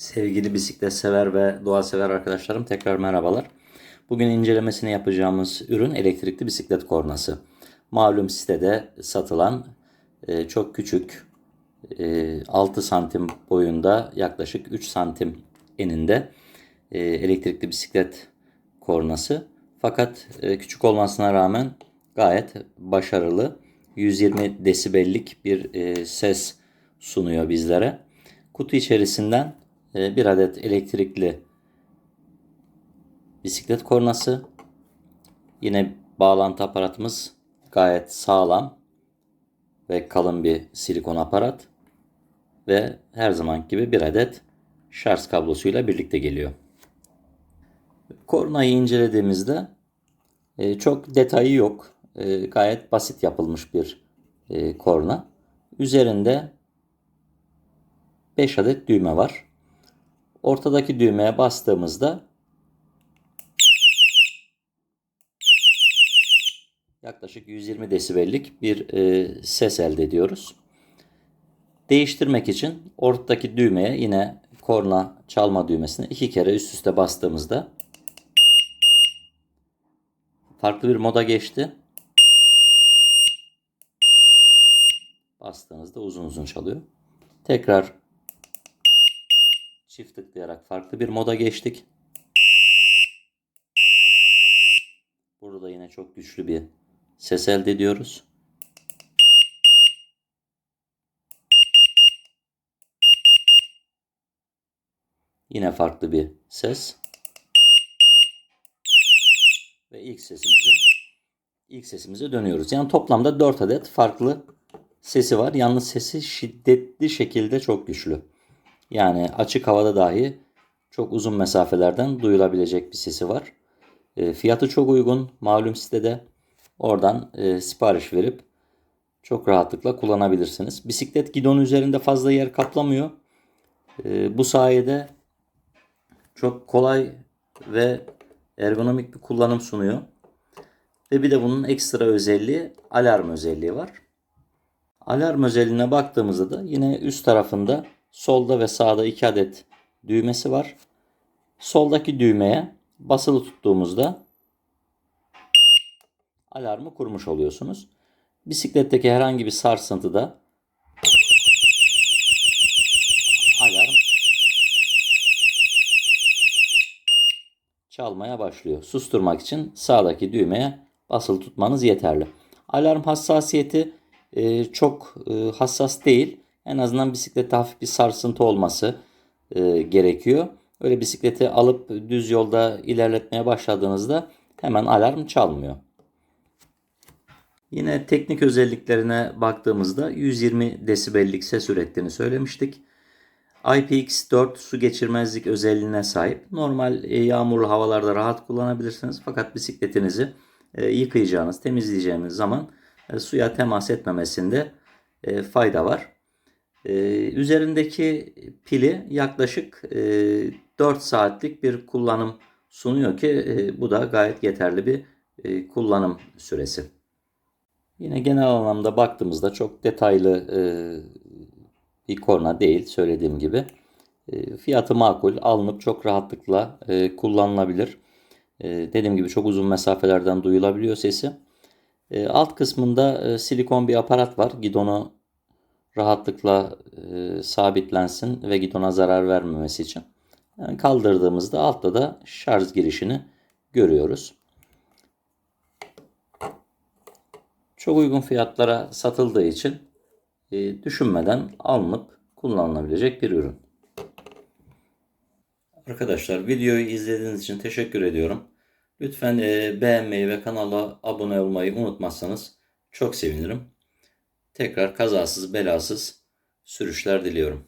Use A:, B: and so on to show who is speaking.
A: Sevgili bisiklet sever ve doğa sever arkadaşlarım tekrar merhabalar. Bugün incelemesini yapacağımız ürün elektrikli bisiklet kornası. Malum sitede satılan e, çok küçük e, 6 santim boyunda yaklaşık 3 santim eninde e, elektrikli bisiklet kornası. Fakat e, küçük olmasına rağmen gayet başarılı. 120 desibellik bir ses sunuyor bizlere. Kutu içerisinden bir adet elektrikli bisiklet kornası. Yine bağlantı aparatımız gayet sağlam ve kalın bir silikon aparat. Ve her zaman gibi bir adet şarj kablosuyla birlikte geliyor. Kornayı incelediğimizde e, çok detayı yok. E, gayet basit yapılmış bir e, korna. Üzerinde 5 adet düğme var. Ortadaki düğmeye bastığımızda yaklaşık 120 desibellik bir e, ses elde ediyoruz. Değiştirmek için ortadaki düğmeye yine korna çalma düğmesine iki kere üst üste bastığımızda farklı bir moda geçti. Bastığınızda uzun uzun çalıyor. Tekrar çift tıklayarak farklı bir moda geçtik. Burada yine çok güçlü bir ses elde ediyoruz. Yine farklı bir ses. Ve ilk sesimize ilk sesimize dönüyoruz. Yani toplamda 4 adet farklı sesi var. Yalnız sesi şiddetli şekilde çok güçlü. Yani açık havada dahi çok uzun mesafelerden duyulabilecek bir sesi var. E, fiyatı çok uygun. Malum sitede oradan e, sipariş verip çok rahatlıkla kullanabilirsiniz. Bisiklet gidonu üzerinde fazla yer kaplamıyor. E, bu sayede çok kolay ve ergonomik bir kullanım sunuyor. Ve bir de bunun ekstra özelliği alarm özelliği var. Alarm özelliğine baktığımızda da yine üst tarafında solda ve sağda iki adet düğmesi var. Soldaki düğmeye basılı tuttuğumuzda alarmı kurmuş oluyorsunuz. Bisikletteki herhangi bir sarsıntıda alarm çalmaya başlıyor. Susturmak için sağdaki düğmeye basılı tutmanız yeterli. Alarm hassasiyeti e, çok e, hassas değil. En azından bisiklette hafif bir sarsıntı olması e, gerekiyor. Öyle bisikleti alıp düz yolda ilerletmeye başladığınızda hemen alarm çalmıyor. Yine teknik özelliklerine baktığımızda 120 desibellik ses ürettiğini söylemiştik. IPX4 su geçirmezlik özelliğine sahip. Normal e, yağmurlu havalarda rahat kullanabilirsiniz. Fakat bisikletinizi e, yıkayacağınız, temizleyeceğiniz zaman e, suya temas etmemesinde fayda var. Üzerindeki pili yaklaşık 4 saatlik bir kullanım sunuyor ki bu da gayet yeterli bir kullanım süresi. Yine genel anlamda baktığımızda çok detaylı bir korna değil söylediğim gibi. E, fiyatı makul, alınıp çok rahatlıkla e, kullanılabilir. E, dediğim gibi çok uzun mesafelerden duyulabiliyor sesi. Alt kısmında silikon bir aparat var. Gidonu rahatlıkla sabitlensin ve gidona zarar vermemesi için. Yani kaldırdığımızda altta da şarj girişini görüyoruz. Çok uygun fiyatlara satıldığı için e, düşünmeden alınıp kullanılabilecek bir ürün. Arkadaşlar videoyu izlediğiniz için teşekkür ediyorum. Lütfen e, beğenmeyi ve kanala abone olmayı unutmazsanız çok sevinirim. Tekrar kazasız belasız sürüşler diliyorum.